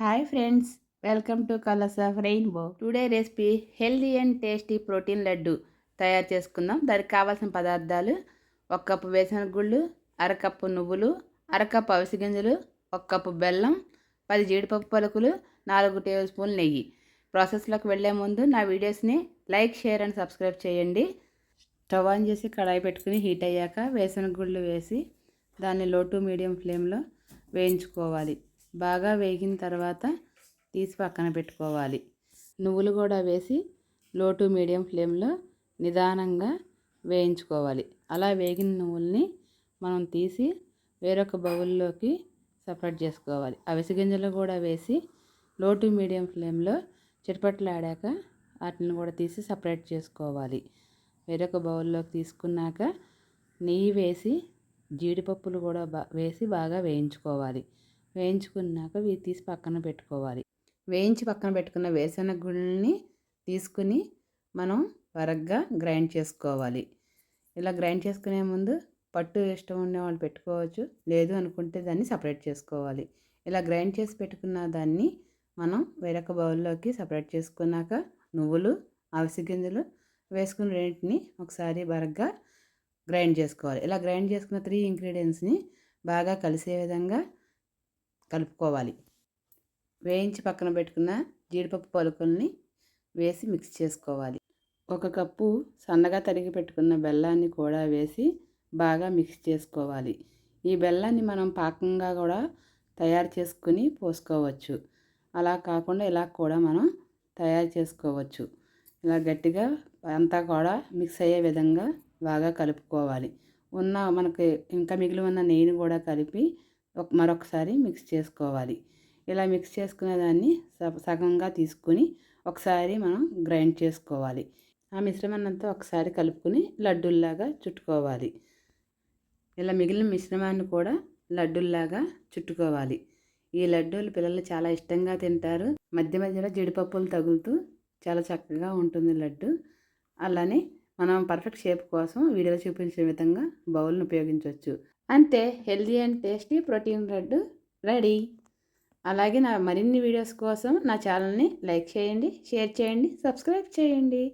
Hi friends welcome to colours of rainbow today recipe healthy and tasty protein laddu తయారు చేసుకుందాం. దానికి కావాల్సిన పదార్థాలు ఒక కప్పు వేసిన గుళ్ళు అరకప్పు నువ్వులు అరకప్పు అవిసి గింజలు ఒక కప్పు బెల్లం పది జీడిపప్పు పలుకులు నాలుగు టేబుల్ స్పూన్ నెయ్యి. ప్రాసెస్లోకి వెళ్ళే ముందు నా వీడియోస్ని లైక్ షేర్ అండ్ సబ్స్క్రైబ్ చేయండి. స్టవ్ ఆన్ చేసి కడాయి పెట్టుకుని హీట్ అయ్యాక వేసిన గుళ్ళు వేసి దాన్ని లో టు మీడియం ఫ్లేమ్లో వేయించుకోవాలి. బాగా వేగిన తర్వాత తీసి పక్కన పెట్టుకోవాలి. నువ్వులు కూడా వేసి లో టు మీడియం ఫ్లేమ్లో నిదానంగా వేయించుకోవాలి. అలా వేగిన నువ్వుల్ని మనం తీసి వేరొక బౌల్లోకి సపరేట్ చేసుకోవాలి. అవిసి గింజలు కూడా వేసి లో టు మీడియం ఫ్లేమ్లో చిటపట్లాడాక వాటిని కూడా తీసి సపరేట్ చేసుకోవాలి. వేరొక బౌల్లోకి తీసుకున్నాక నెయ్యి వేసి జీడిపప్పులు కూడా బా వేసి బాగా వేయించుకోవాలి. వేయించుకున్నాక ఇవి తీసి పక్కన పెట్టుకోవాలి. వేయించి పక్కన పెట్టుకున్న వేసిన గుళ్ళని తీసుకుని మనం వరగ్గా గ్రైండ్ చేసుకోవాలి. ఇలా గ్రైండ్ చేసుకునే ముందు పట్టు ఇష్టం ఉండే వాళ్ళు పెట్టుకోవచ్చు లేదు అనుకుంటే దాన్ని సపరేట్ చేసుకోవాలి. ఇలా గ్రైండ్ చేసి పెట్టుకున్న దాన్ని మనం వేరొక బౌల్లోకి సపరేట్ చేసుకున్నాక నువ్వులు అవిసి గింజలు వేసుకుని రెండింటిని ఒకసారి బరగ్గా గ్రైండ్ చేసుకోవాలి. ఇలా గ్రైండ్ చేసుకున్న త్రీ ఇంగ్రీడియంట్స్ని బాగా కలిసే విధంగా కలుపుకోవాలి. వేయించి పక్కన పెట్టుకున్న జీడిపప్పు పలుకుల్ని వేసి మిక్స్ చేసుకోవాలి. ఒక కప్పు సన్నగా తరిగి పెట్టుకున్న బెల్లాన్ని కూడా వేసి బాగా మిక్స్ చేసుకోవాలి. ఈ బెల్లాన్ని మనం పాకంగా కూడా తయారు చేసుకుని పోసుకోవచ్చు. అలా కాకుండా ఇలా కూడా మనం తయారు చేసుకోవచ్చు. ఇలా గట్టిగా అంతా కూడా మిక్స్ అయ్యే విధంగా బాగా కలుపుకోవాలి. ఉన్న మనకి ఇంకా మిగిలి ఉన్న నెయ్యిని కూడా కలిపి మరొకసారి మిక్స్ చేసుకోవాలి. ఇలా మిక్స్ చేసుకున్న దాన్ని సగంగా తీసుకుని ఒకసారి మనం గ్రైండ్ చేసుకోవాలి. ఆ మిశ్రమాన్నంతా ఒకసారి కలుపుకొని లడ్డూల్లాగా చుట్టుకోవాలి. ఇలా మిగిలిన మిశ్రమాన్ని కూడా లడ్డూల్లాగా చుట్టుకోవాలి. ఈ లడ్డూలు పిల్లలు చాలా ఇష్టంగా తింటారు. మధ్య మధ్యలో జీడిపప్పులు తగులుతూ చాలా చక్కగా ఉంటుంది లడ్డు. అలానే మనం పర్ఫెక్ట్ షేప్ కోసం వీడియోలో చూపించిన విధంగా బౌల్ని ఉపయోగించవచ్చు. అంతే healthy and tasty protein laddu ready. అలాగే నా మరిన్ని వీడియోస్ కోసం నా ఛానల్ని లైక్ చేయండి షేర్ చేయండి సబ్స్క్రైబ్ చేయండి.